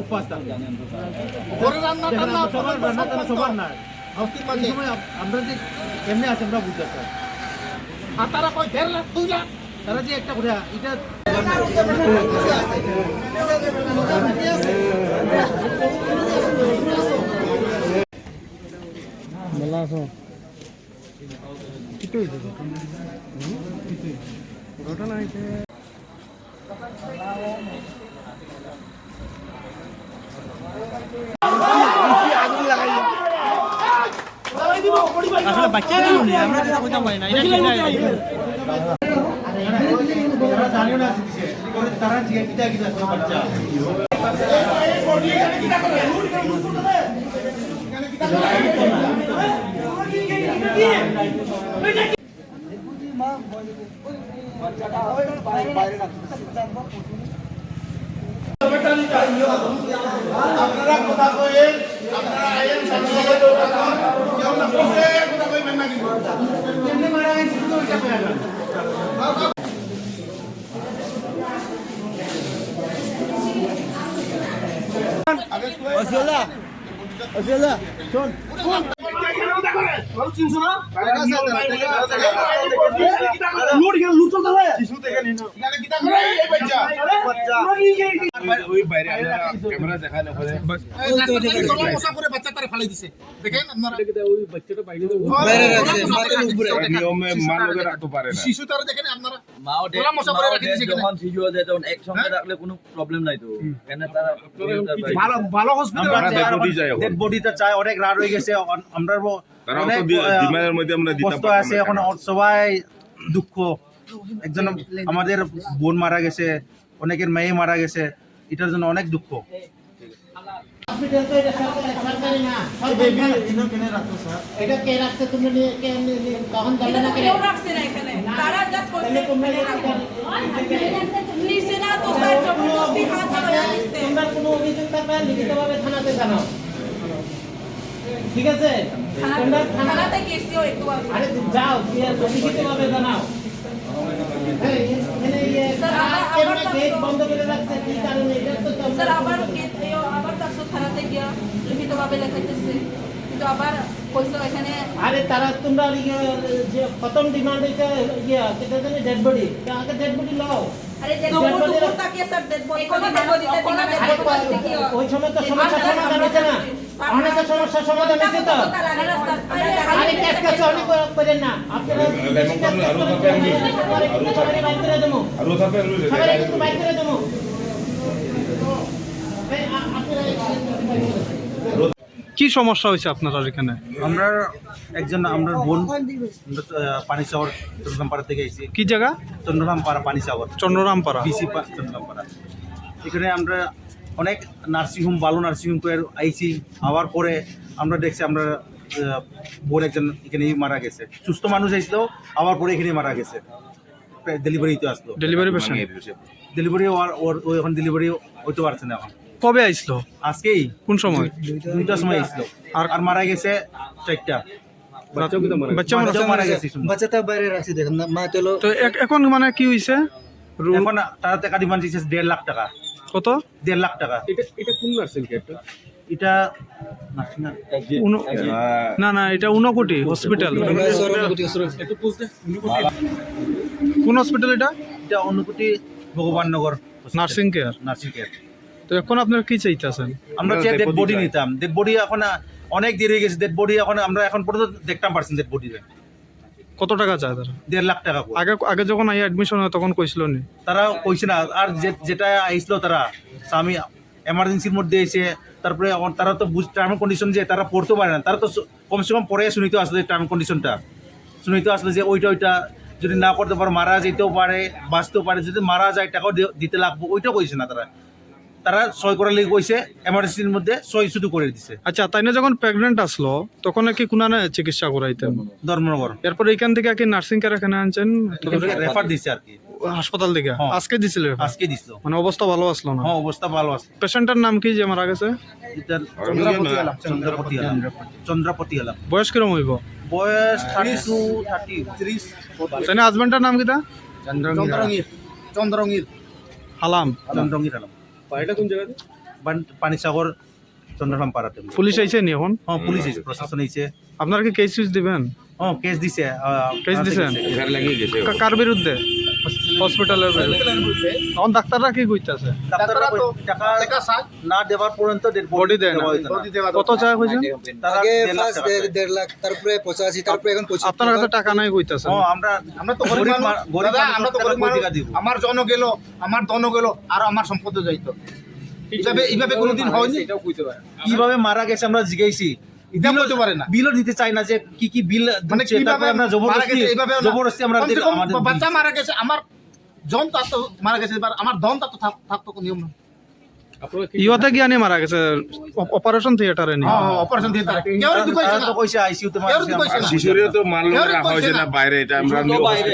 উপবাস থাকে ঘরে রান্না টান্না সবার রান্না টান্না সবার নাই বস্তির এই মাঝে সময় আমরা যে কেমনে আছে আমরা বুঝতে চাই আর তারা কয় দেড় লাখ দুই লাখ তারা যে একটা কথা এটা না তারা না যে কিটা কিটা করে বাচ্চা আপনারা এখানে কিটা করে এই বাচ্চা ওই বাইরে আপনারা ক্যামেরা দেখালে পরে এই রাস্তা থেকে গলা মশা করে বাচ্চা তারা ফালাই দিছে। দেখেন আপনারা ওই বাচ্চাটা বাইরে নিয়মে রাখতে পারে না। শিশু তারা দেখেন আপনারা। মাও ডেট ওরা মশা করে মাও রাখি দিছে যখন শিশু হয়ে যায় তখন একসঙ্গে রাখলে কোনো প্রবলেম নাই তো। কেন তারা ভালো ভালো হসপিটাল আছে dead body চাই ডেড বডিটা চাই অনেক রাত হয়ে গেছে আমরা অনেক তো দি- আহ, ডিমান্ডের মধ্যে আমরা দিতে কষ্ট আছে এখন সবাই দুঃখ। একজন আমাদের বোন মারা গেছে অনেকের মেয়ে মারা গেছে এটার জন্য অনেক দুঃখ। ঠিক আছে? থানাতে গেছিও একটু আরে যাও গিয়ে লিখিতভাবে জানাও। এই, স্যার, আবার- গেট বন্ধ করে রাখছে? কি কারণে? এটা তো স্যার আবার কে- এও আবার তারপর থানাতে গিয়া লিখিতভাবে লেখাইতেছে কিন্তু আবার কইছো এখানে আরে তারা তোমরা ইয়ে, যে প্রথম ডিমান্ড এটা ইয়ে সেটা জানি ডেড বডি আগে ডেড বডি লও আরে dead দেখো body তাকিয়ে স্যার ডেড বডি কোনো ডেড বডি তে ডেড আরে বডি তে হয়? ওই সময় তো সমস্যা সমাধান হয়েছে না অনেক সমস্যা সমাধান হয়েছে তো আরে কেস কেস অনেক করে না আপনারা করেন সবাই কিন্তু সবাই বাইর করে দেবো আরও থাকবে আরও লেগে কি সমস্যা হয়েছে আপনার এখানে? আমরা একজন আমরা বোন পানি সাগর চন্দ্রনামপাড়া থেকে এসেছি। কি জায়গা? চন্দ্রনামপাড়া পানি সাগর চন্দ্ররামপাড়া। বিসি চন্দ্রনামপাড়া এখানে আমরা অনেক নার্সিংহোম ভালো নার্সিংহোম করে আইছি। আবার পরে আমরা দেখছি আমরা বোন একজন এখানেই মারা গেছে। সুস্থ মানুষ আসলেও আবার পরে এখানেই মারা গেছে। ডেলিভারিতে আসলো। ডেলিভারি পেশেন্ট ডেলিভারি ওর ওর- ও এখন ডেলিভারি হইতে পারছে না এখন। কবে আইছিল আজকেই? কোন সময়? দুইটার সময় আসলো আর আর মারা গেছে চারটা। বাচ্চা বাচ্চাও মারা গেছে। এই সময়। বাইরে রাখছি দেখেন না মা চলো তো এখন মানে কি হইছে? রু- এখন তারা টাকা ডিমান্ড দিচ্ছে দেড় লাখ টাকা। কত? দেড় লাখ টাকা। এটা এটা কোন নার্সিং এটা না, উন- না না এটা উনকোটি হসপিটাল কোন হসপিটাল এটা? এটা Bhagaban Nagar nursing care nursing care তো এখন আপনার কি চাইতেছেন? আমরা যে ডেড বডি নিতাম ডেড বডি এখন অনেক দেরি হয়ে গেছে ডেড বডি এখন আমরা এখন পর্যন্ত দেখতাম পারছেন ডেড বডি কত টাকা চায় তারা? দেড় লাখ টাকা আগে আগে যখন আই অ্যাডমিশন হয় তখন কইছিল নি। তারা কইছে না আর যে- যেটা আইছিল তারা স্বামী এমার্জেন্সির মধ্যে এসে তারপরে তারা তো বুঝ টার্ম কন্ডিশন যে তারা পড়তে পারে না তারা তো কমসে কম পরে শুনিতে আসলে টার্ম কন্ডিশনটা শুনিতে আসলে যে ওইটা ওইটা যদি না করতে পারো মারা যেতেও পারে বাঁচতেও পারে যদি মারা যায় টাকাও দিতে লাগবো ওইটাও কইছে না তারা। তারা সই করার লেগে কইছে এমার্জেন্সির মধ্যে সই শুধু করে দিছে। আচ্ছা তাই না যখন প্রেগনেন্ট আসলো তখন কি কোনানে চিকিৎসা করাইতেন? ধর্মনগর। এরপর এইখান থেকে কি নার্সিং কেয়ার এখানে আনছেন রেফার দিছে আর কি। হাসপাতাল থেকে? হ্যাঁ। আজকে দিছিল আজকে দিছিল। মানে অবস্থা ভালো আসলো না? হ্যাঁ অবস্থা ভালো আছে। পেশেন্টের নাম কি যে মারা গেছে? চন্দ্রপতি আলাম চন্দ্রপতি আলাম বয়স কিরম হইব? বয়স থার্টি টু থার্টি। ত্রিশ। তাই না হাজবেন্ডের নাম কিটা চন্দ্রঙ্গীর। চন্দ্রঙ্গীর। হালাম। চন্দ্রঙ্গীর আলম বাড়িটা কোন জায়গাতে? পানিসাগর চন্দ্রগ্রাম পাড়াতে। পুলিশ আইছে নি এখন? হ্যাঁ পুলিশ এসে প্রশাসন এসে আপনারা কি কেস সুইচ দিবেন? হ্যাঁ কেস দিছে কেস দিছেন ঘর লাগিয়ে গেছে কার বিরুদ্ধে হসপিটালের বিরুদ্ধে ডাক্তাররা কি কইতাছে ডাক্তাররা কই- টাকা না দেওয়ার পর্যন্ত বডি দেয় না। কত চায় কইছেন আগে ফার্স্ট টাকা চায়। দেড় লাখ তারপরে পঁচাশি তারপরে এখন পঁচিশ আপনার কাছে টাকা। নাই কইতাছেন। ও আমরা আমরা তো গরিব গরিব আমরা তো গরিব আমার জন গেল আমার ধন গেল আর আমার সম্পদ যাইতো। এইভাবে এইভাবে কোনোদিন হয়নি? কীভাবে মারা গেছে আমরা জিজ্ঞাসি। এটা বলতে পারে না। বিলও দিতে চাই না যে কি কি বিল মানে কীভাবে আমরা জবরদস্তি গেছে এইভাবে না। জবরদস্তি আমরা কমসে কম আমাদের বাচ্চা মারা গেছে আমার জন তো মারা গেছে এবার আমার ধন তো থাকতো নিয়ম না ইহতে গিয়া মারা গেছে অপারেশন থিয়েটারে নি। হ্যাঁ হ্যাঁ অপারেশন থিয়েটার কেউ কইছে না। কইছে আইসিইউ তে কেউ তো কইছে তো মারলো রাখা হয়েছে না। না। বাইরে এটা আমরা বাইরে।